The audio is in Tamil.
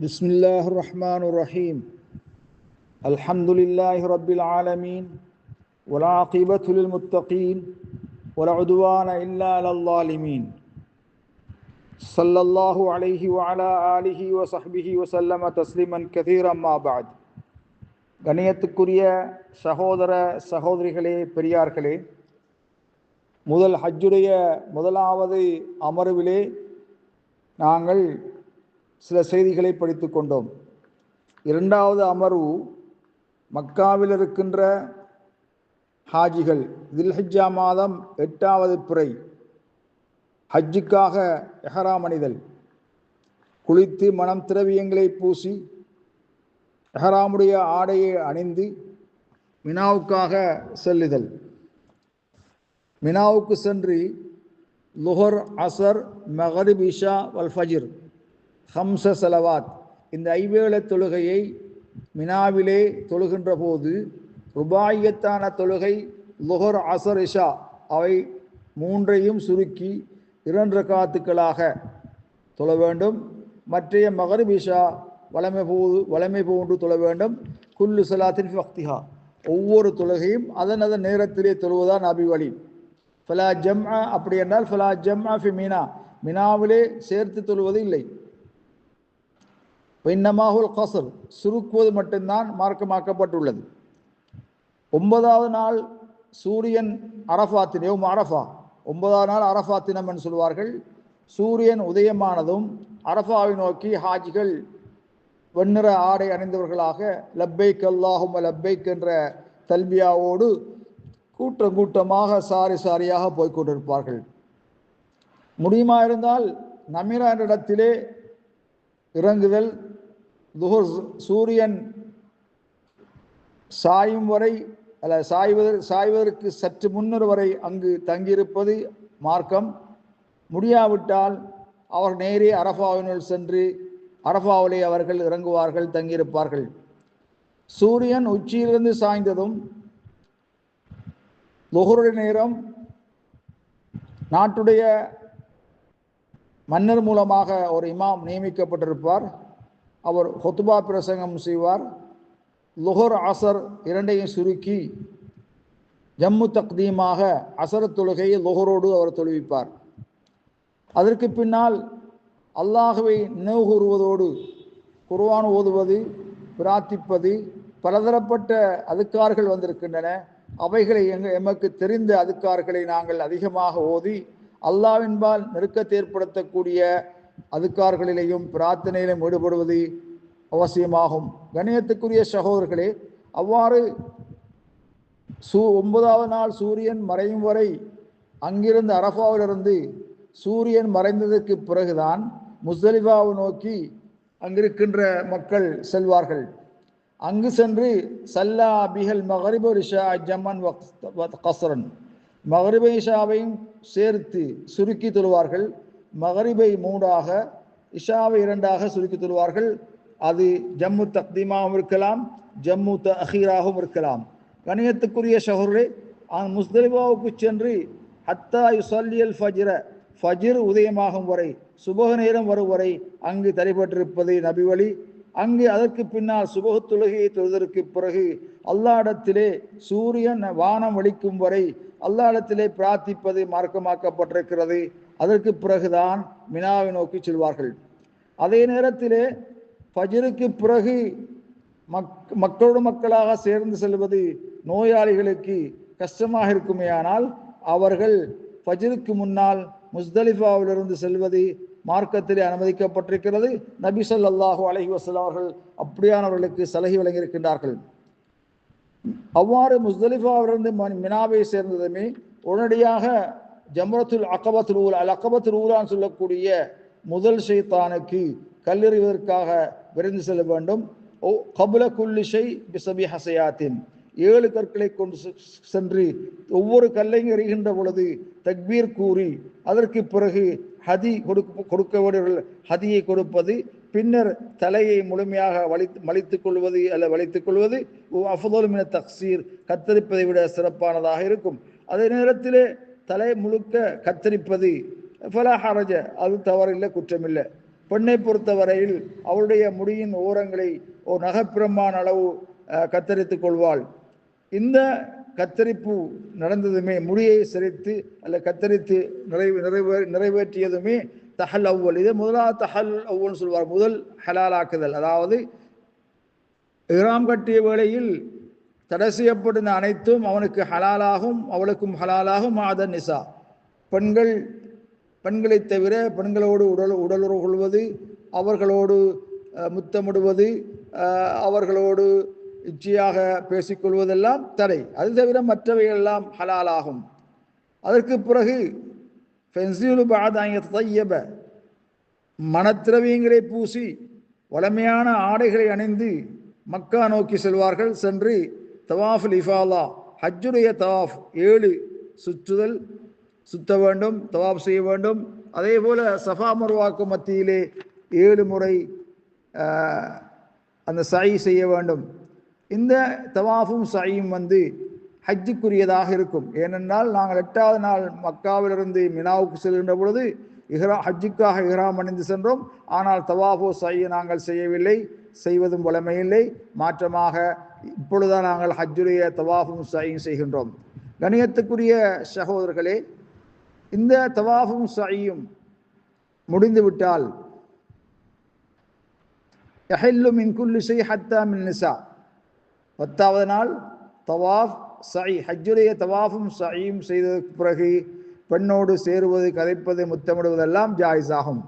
بسم الله الرحمن الرحيم الحمد لله رب العالمين والعاقبة للمتقين ولا عدوان إلا على الظالمين صلى الله عليه وعلى آله وصحبه وسلم تسليما كثيرا ما بعد கணியத்துக்குரிய சகோதர சகோதரிகளே பெரியார்களே முதல் ஹஜ்ஜுடைய முதலாவது அமர்விலே நாங்கள் சில செய்திகளை படித்து கொண்டோம். இரண்டாவது அமர்வு மக்காவில் இருக்கின்ற ஹாஜிகள். தில்ஹஜ்ஜா மாதம் எட்டாவது பிறை. ஹஜ்ஜுக்காக எஹராம் அணிதல். குளித்து மனம் திரவியங்களை பூசி எஹராமுடைய ஆடையை அணிந்து மினாவுக்காக செல்லுதல். மினாவுக்கு சென்று லுஹர் அசர் மகரிப் இஷா வல் ஃபஜிர் ஹம்ச செலவாத். இந்த ஐவேள தொழுகையை மினாவிலே தொழுகின்ற போது ருபாயத்தான தொழுகை லுஹர் அசர் இஷா அவை மூன்றையும் சுருக்கி இரண்டு காத்துக்களாக தொழ வேண்டும். மற்றைய மகரிப் இஷா வளமை போது வளமை போன்று தொழ வேண்டும். குல்லு சலாத்தின் ஃபக்திஹா ஒவ்வொரு தொழுகையும் அதன் அதன் நேரத்திலே தொழுவதான் அபி வழி. ஃபலா ஜம்ஆ அப்படி என்றால் ஃபலா ஜம்ஆ ஃபி மீனா. மினாவிலே சேர்த்து தொழுவது இல்லை. இன்னமாகுல் கசர் சுருக்குவது மட்டும்தான் மார்க்கமாக்கப்பட்டுள்ளது ஒன்பதாவது நாள் சூரியன் அரஃபாத்தின் அரஃபா ஒன்பதாவது நாள் அரஃபாத்தினம் என்று சொல்வார்கள் சூரியன் உதயமானதும் அரஃபாவை நோக்கி ஹாஜிகள் வெண்ணிற ஆடை அணிந்தவர்களாக லப்பைக் அல்லாஹும் லப்பைக் என்ற தல்பியாவோடு கூட்டம் கூட்டமாக சாரி சாரியாக போய்கொண்டிருப்பார்கள் முடியுமா இருந்தால் நமிரா என்ற இடத்திலே இறங்குதல் துஹர் சூரியன் சாயும் வரை அல்ல சாய்வதற்கு சாய்வதற்கு சற்று முன்னர் வரை அங்கு தங்கியிருப்பது மார்க்கம். முடியாவிட்டால் அவர் நேரே அரஃபாவினுள் சென்று அரஃபாவிலே அவர்கள் இறங்குவார்கள் தங்கியிருப்பார்கள். சூரியன் உச்சியிலிருந்து சாய்ந்ததும் லுகருடைய நேரம் நாட்டுடைய மன்னர் மூலமாக ஒரு இமாம் நியமிக்கப்பட்டிருப்பார். அவர் ஹொத்துபா பிரசங்கம் செய்வார். லுஹர் அசர் இரண்டையும் சுருக்கி ஜம்மு தக்தீமாக அசர தொழுகையை லுஹரோடு அவர் தொழுவிப்பார். அதற்கு பின்னால் அல்லாஹுவை நினைவு கூறுவதோடு குர்வான் ஓதுவது பிரார்த்திப்பது பலதரப்பட்ட அதுக்கார்கள் வந்திருக்கின்றன. அவைகளை எங்க எமக்கு தெரிந்த அதுக்கார்களை நாங்கள் அதிகமாக ஓதி அல்லாவின்பால் நெருக்கத்தை ஏற்படுத்தக்கூடிய அதுக்கார்களிலேயும் பிரார்த்தனையிலும் ஈடுபடுவது அவசியமாகும். கணியத்துக்குரிய சகோதரர்களே அவ்வாறு சூ ஒன்பதாவது நாள் சூரியன் மறையும் வரை அங்கிருந்து அரஃபாவிலிருந்து சூரியன் மறைந்ததற்கு பிறகுதான் முஸ்தலிஃபாவை நோக்கி அங்கிருக்கின்ற மக்கள் செல்வார்கள். அங்கு சென்று சல்லா பிஹல் மகரிபு ரிஷா ஜம்மன் கசரன் மகரிபை இஷாவையும் சேர்த்து சுருக்கி தொழுவார்கள். மகரிபை மூடாக இஷாவை இரண்டாக சுருக்கி தருவார்கள். அது ஜம்மு தக்தீமாகவும் இருக்கலாம் ஜம்மு த அஹீராகவும் இருக்கலாம். கணியத்துக்குரிய ஷஹருளே முஸ்தலிபாவுக்கு சென்று ஹத்தா யுசல்லியல் ஃபஜ்ர ஃபஜிர் உதயமாகும் வரை சுபக நேரம் வரும் வரை அங்கு தடைபட்டிருப்பது நபிவழி. அங்கு அதற்கு பின்னால் சுபக தொழுதற்கு பிறகு அல்லாடத்திலே சூரியன் வானம் வலிக்கும் வரை அல்லாடத்திலே பிரார்த்திப்பது மார்க்கமாக்கப்பட்டிருக்கிறது. அதற்கு பிறகுதான் மினாவை நோக்கி செல்வார்கள். அதே நேரத்திலே ஃபஜருக்கு பிறகு மக் மக்களோடு மக்களாக சேர்ந்து செல்வது நோயாளிகளுக்கு கஷ்டமாக இருக்குமேயானால் அவர்கள் ஃபஜருக்கு முன்னால் முஸ்தலிஃபாவிலிருந்து செல்வது மார்க்கத்திலே அனுமதிக்கப்பட்டிருக்கிறது. நபி சொல்லாஹு அலஹி வசலம் அவர்கள் அப்படியானவர்களுக்கு சலுகை வழங்கியிருக்கின்றார்கள். அவ்வாறு முஸ்தலிஃபாவிலிருந்து மினாவை சேர்ந்ததுமே உடனடியாக ஜம்ரத்துல் அக்கபத்துல் ஊல் அல் அக்கபத்துல் ஊலான்னு சொல்லக்கூடிய முதல் ஷைத்தானுக்கு கல்லெறிவதற்காக விரைந்து செல்ல வேண்டும். ஓ கபுல குல்லிஷை பிசபி ஹசையாத்தின் ஏழு கற்களை கொண்டு சென்று ஒவ்வொரு கல்லையும் எறிகின்ற பொழுது தக்பீர் கூறி அதற்கு பிறகு ஹதி கொடுக்க கொடுக்க ஹதியை கொடுப்பது பின்னர் தலையை முழுமையாக வலி மலித்துக் கொள்வது அல்ல வலித்துக் கொள்வது. அஃபதோலுமின தக்சீர் கத்தரிப்பதை விட சிறப்பானதாக இருக்கும். அதே நேரத்திலே தலை முழுக்க கத்தரிப்பது ஃபலாஹரஜ அது தவறில்லை குற்றமில்லை. பெண்ணை பொறுத்தவரையில் அவளுடைய முடியின் ஓரங்களை ஒரு நகப்பிரமான அளவு கத்தரித்துக் கொள்வாள். இந்த கத்தரிப்பு நடந்ததுமே முடியை சிரித்து அல்ல கத்தரித்து நிறைவு நிறைவே நிறைவேற்றியதுமே தஹல் அவ்வல். இது முதலாவது தஹல் அவ்வல்னு சொல்வார். முதல் ஹலாலாக்குதல். அதாவது இராம் கட்டிய வேளையில் தடை செய்யப்படுந்த அனைத்தும் அவனுக்கு ஹலாலாகும் அவளுக்கும் ஹலாலாகும் மாத நிசா. பெண்கள் பெண்களைத் தவிர பெண்களோடு உடல் உடலுறவு கொள்வது அவர்களோடு முத்தமிடுவது அவர்களோடு இச்சையாக பேசிக்கொள்வதெல்லாம் தடை. அது தவிர மற்றவைகள் எல்லாம் ஹலாலாகும். அதற்கு பிறகு ஃபென்சியுலு பாதாயத்தையப மனத்திரவியங்களை பூசி வளமையான ஆடைகளை அணிந்து மக்கா நோக்கி செல்வார்கள். சென்று தவாஃபுல் இஃபாலா ஹஜ்ஜுடைய தவாஃப் ஏழு சுற்றுதல் சுத்த வேண்டும் தவாஃப் செய்ய வேண்டும். அதே போல சஃபா மருவாக்கு மத்தியிலே ஏழு முறை அந்த சை செய்ய வேண்டும். இந்த தவாஃபும் சையும் வந்து ஹஜ்ஜுக்குரியதாக இருக்கும். ஏனென்றால் நாங்கள் எட்டாவது நாள் மக்காவிலிருந்து மினாவுக்கு செல்கின்ற பொழுது இஹ்ரா ஹஜ்ஜுக்காக இஹ்ராம் அணிந்து சென்றோம். ஆனால் தவாஃபோ சையை நாங்கள் செய்யவில்லை. செய்வதும் வளமையில்லை மாற்றமாக இப்பொழுதுதான் நாங்கள் ஹஜ்ஜுடைய தவாஃபும் சையும் செய்கின்றோம். கணியத்துக்குரிய சகோதரர்களே இந்த தவாஃபும் சையும் முடிந்துவிட்டால் எஹெல்லும் மின் குல்லி ஷை ஹத்தா மின் நிசா. பத்தாவது நாள் தவாஃப் சை ஹஜ்ஜுடைய தவாஃபும் சையும் செய்ததற்கு பிறகு பெண்ணோடு சேருவது கதைப்பது முத்தமிடுவதெல்லாம் ஜாயிஸ் ஆகும்